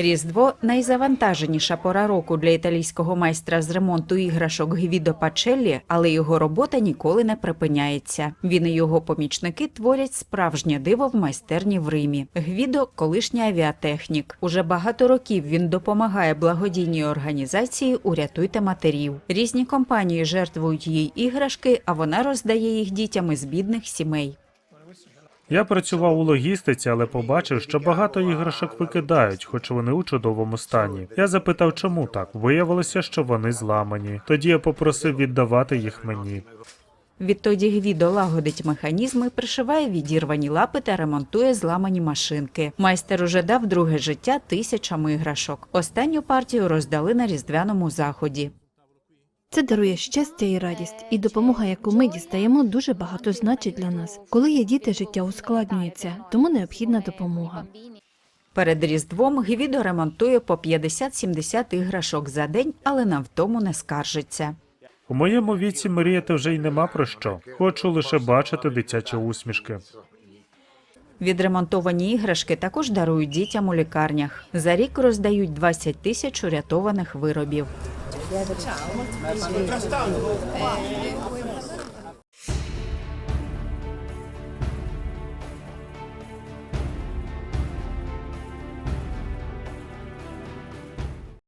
Різдво найзавантаженіша пора року для італійського майстра з ремонту іграшок Гвідо Пачеллі, але його робота ніколи не припиняється. Він і його помічники творять справжнє диво в майстерні в Римі. Гвідо колишній авіатехнік. Уже багато років він допомагає благодійній організації Урятуйте матерів. Різні компанії жертвують їй іграшки, а вона роздає їх дітям із бідних сімей. Я працював у логістиці, але побачив, що багато іграшок викидають, хоч вони у чудовому стані. Я запитав, чому так. Виявилося, що вони зламані. Тоді я попросив віддавати їх мені. Відтоді Гвідо лагодить механізми, пришиває відірвані лапи та ремонтує зламані машинки. Майстер уже дав друге життя тисячам іграшок. Останню партію роздали на різдвяному заході. Це дарує щастя і радість, і допомога, яку ми дістаємо, дуже багато значить для нас. Коли є діти, життя ускладнюється, тому необхідна допомога. Перед Різдвом Гвідо ремонтує по 50-70 іграшок за день, але на втому не скаржиться. У моєму віці мріяти вже й нема про що. Хочу лише бачити дитячі усмішки. Відремонтовані іграшки також дарують дітям у лікарнях. За рік роздають 20 тисяч урятованих виробів. Tchau. Contrastando.